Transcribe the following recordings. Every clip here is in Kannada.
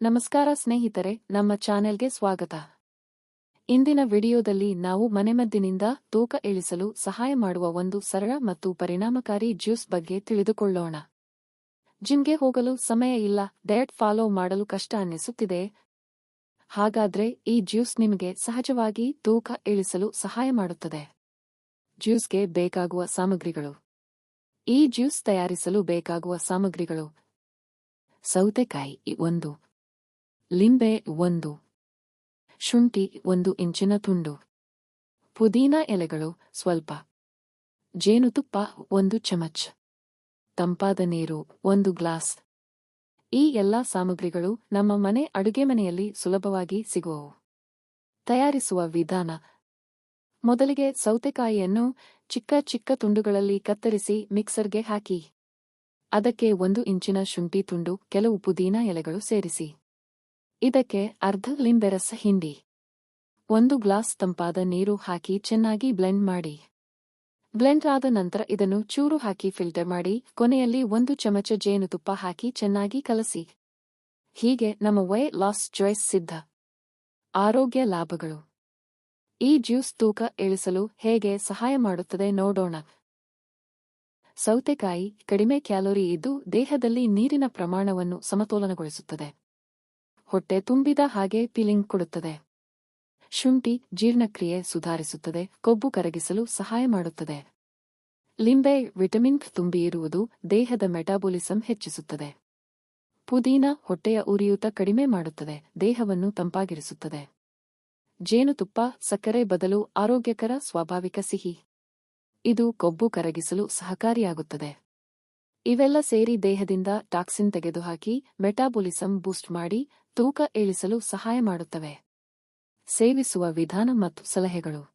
ನಮಸ್ಕಾರ ಸ್ನೇಹಿತರೆ, ನಮ್ಮ ಚಾನೆಲ್ಗೆ ಸ್ವಾಗತ. ಇಂದಿನ ವಿಡಿಯೋದಲ್ಲಿ ನಾವು ಮನೆಮದ್ದಿನಿಂದ ತೂಕ ಇಳಿಸಲು ಸಹಾಯ ಮಾಡುವ ಒಂದು ಸರಳ ಮತ್ತು ಪರಿಣಾಮಕಾರಿ ಜ್ಯೂಸ್ ಬಗ್ಗೆ ತಿಳಿದುಕೊಳ್ಳೋಣ. ಜಿಮ್ಗೆ ಹೋಗಲು ಸಮಯ ಇಲ್ಲ, ಡಯಟ್ ಫಾಲೋ ಮಾಡಲು ಕಷ್ಟ ಅನ್ನಿಸುತ್ತಿದೆ. ಹಾಗಾದ್ರೆ ಈ ಜ್ಯೂಸ್ ನಿಮಗೆ ಸಹಜವಾಗಿ ತೂಕ ಇಳಿಸಲು ಸಹಾಯ ಮಾಡುತ್ತದೆ. ಜ್ಯೂಸ್ಗೆ ಬೇಕಾಗುವ ಸಾಮಗ್ರಿಗಳು. ಈ ಜ್ಯೂಸ್ ತಯಾರಿಸಲು ಬೇಕಾಗುವ ಸಾಮಗ್ರಿಗಳು. ಸೌತೆಕಾಯಿ ಒಂದು ಲಿಂಬೆ ಒಂದು. ಶುಂಠಿ ಒಂದು ಇಂಚಿನ ತುಂಡು. ಪುದೀನ ಎಲೆಗಳು ಸ್ವಲ್ಪ. ಜೇನುತುಪ್ಪ ಒಂದು ಚಮಚ್. ತಂಪಾದ ನೀರು ಒಂದು ಗ್ಲಾಸ್. ಈ ಎಲ್ಲಾ ಸಾಮಗ್ರಿಗಳು ನಮ್ಮ ಮನೆ ಅಡುಗೆ ಮನೆಯಲ್ಲಿ ಸುಲಭವಾಗಿ ಸಿಗುವವು. ತಯಾರಿಸುವ ವಿಧಾನ. ಮೊದಲಿಗೆ ಸೌತೆಕಾಯಿಯನ್ನು ಚಿಕ್ಕ ಚಿಕ್ಕ ತುಂಡುಗಳಲ್ಲಿ ಕತ್ತರಿಸಿ ಮಿಕ್ಸರ್ಗೆ ಹಾಕಿ. ಅದಕ್ಕೆ ಒಂದು ಇಂಚಿನ ಶುಂಠಿ ತುಂಡು, ಕೆಲವು ಪುದೀನ ಎಲೆಗಳು ಸೇರಿಸಿ. ಇದಕ್ಕೆ ಅರ್ಧ ಲಿಂಬೆರಸ ಹಿಂಡಿ. ಒಂದು ಗ್ಲಾಸ್ ತಂಪಾದ ನೀರು ಹಾಕಿ ಚೆನ್ನಾಗಿ ಬ್ಲೆಂಡ್ ಮಾಡಿ. ಬ್ಲೆಂಡ್ ಆದ ನಂತರ ಇದನ್ನು ಚೂರು ಹಾಕಿ ಫಿಲ್ಟರ್ ಮಾಡಿ, ಕೊನೆಯಲ್ಲಿ ಒಂದು ಚಮಚ ಜೇನುತುಪ್ಪ ಹಾಕಿ ಚೆನ್ನಾಗಿ ಕಲಸಿ. ಹೀಗೆ ನಮ್ಮ ವೈ ಲಾಸ್ ಚಾಯ್ಸ್ ಸಿದ್ಧ. ಆರೋಗ್ಯ ಲಾಭಗಳು. ಈ ಜ್ಯೂಸ್ ತೂಕ ಇಳಿಸಲು ಹೇಗೆ ಸಹಾಯ ಮಾಡುತ್ತದೆ ನೋಡೋಣ. ಸೌತೆಕಾಯಿ ಕಡಿಮೆ ಕ್ಯಾಲೋರಿ ಇದ್ದು ದೇಹದಲ್ಲಿ ನೀರಿನ ಪ್ರಮಾಣವನ್ನು ಸಮತೋಲನಗೊಳಿಸುತ್ತದೆ. ಹೊಟ್ಟೆ ತುಂಬಿದ ಹಾಗೆ ಫೀಲಿಂಗ್ ಕೊಡುತ್ತದೆ. ಶುಂಠಿ ಜೀರ್ಣಕ್ರಿಯೆ ಸುಧಾರಿಸುತ್ತದೆ, ಕೊಬ್ಬು ಕರಗಿಸಲು ಸಹಾಯ ಮಾಡುತ್ತದೆ. ಲಿಂಬೆ ವಿಟಮಿನ್ ತುಂಬಿಯಿರುವುದು ದೇಹದ ಮೆಟಾಬೋಲಿಸಂ ಹೆಚ್ಚಿಸುತ್ತದೆ. ಪುದೀನ ಹೊಟ್ಟೆಯ ಉರಿಯೂತ ಕಡಿಮೆ ಮಾಡುತ್ತದೆ, ದೇಹವನ್ನು ತಂಪಾಗಿರಿಸುತ್ತದೆ. ಜೇನುತುಪ್ಪ ಸಕ್ಕರೆ ಬದಲು ಆರೋಗ್ಯಕರ ಸ್ವಾಭಾವಿಕ ಸಿಹಿ. ಇದು ಕೊಬ್ಬು ಕರಗಿಸಲು ಸಹಕಾರಿಯಾಗುತ್ತದೆ. ಇವೆಲ್ಲ ಸೇರಿ ದೇಹದಿಂದ ಟಾಕ್ಸಿನ್ ತೆಗೆದುಹಾಕಿ ಮೆಟಾಬೊಲಿಸಂ ಬೂಸ್ಟ್ ಮಾಡಿ ತೂಕ ಇಳಿಸಲು ಸಹಾಯ ಮಾಡುತ್ತವೆ. ಸೇವಿಸುವ ವಿಧಾನ ಮತ್ತು ಸಲಹೆಗಳು.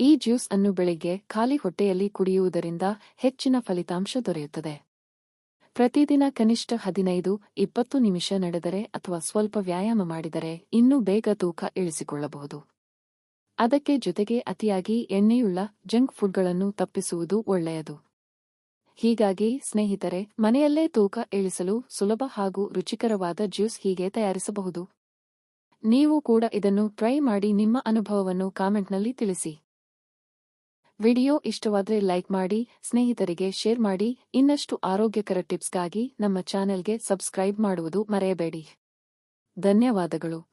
ಈ ಜ್ಯೂಸ್ ಅನ್ನು ಬೆಳಿಗ್ಗೆ ಖಾಲಿ ಹೊಟ್ಟೆಯಲ್ಲಿ ಕುಡಿಯುವುದರಿಂದ ಹೆಚ್ಚಿನ ಫಲಿತಾಂಶ ದೊರೆಯುತ್ತದೆ. ಪ್ರತಿದಿನ ಕನಿಷ್ಠ ಹದಿನೈದು, ಇಪ್ಪತ್ತು ನಿಮಿಷ ನಡೆದರೆ ಅಥವಾ ಸ್ವಲ್ಪ ವ್ಯಾಯಾಮ ಮಾಡಿದರೆ ಇನ್ನೂ ಬೇಗ ತೂಕ ಇಳಿಸಿಕೊಳ್ಳಬಹುದು. ಅದಕ್ಕೆ ಜೊತೆಗೆ ಅತಿಯಾಗಿ ಎಣ್ಣೆಯುಳ್ಳ ಜಂಕ್ ಫುಡ್ಗಳನ್ನು ತಪ್ಪಿಸುವುದು ಒಳ್ಳೆಯದು. ಹೀಗಾಗಿ, ಸ್ನೇಹಿತರೆ, ಮನೆಯಲ್ಲೇ ತೂಕ ಇಳಿಸಲು ಸುಲಭ ಹಾಗೂ ರುಚಿಕರವಾದ ಜ್ಯೂಸ್ ಹೀಗೆ ತಯಾರಿಸಬಹುದು. ನೀವು ಕೂಡ ಇದನ್ನು ಟ್ರೈ ಮಾಡಿ ನಿಮ್ಮ ಅನುಭವವನ್ನು ಕಾಮೆಂಟ್ನಲ್ಲಿ ತಿಳಿಸಿ. ವಿಡಿಯೋ ಇಷ್ಟವಾದರೆ ಲೈಕ್ ಮಾಡಿ, ಸ್ನೇಹಿತರಿಗೆ ಶೇರ್ ಮಾಡಿ, ಇನ್ನಷ್ಟು ಆರೋಗ್ಯಕರ ಟಿಪ್ಸ್ಗಾಗಿ ನಮ್ಮ ಚಾನೆಲ್ಗೆ ಸಬ್ಸ್ಕ್ರೈಬ್ ಮಾಡುವುದು ಮರೆಯಬೇಡಿ. ಧನ್ಯವಾದಗಳು.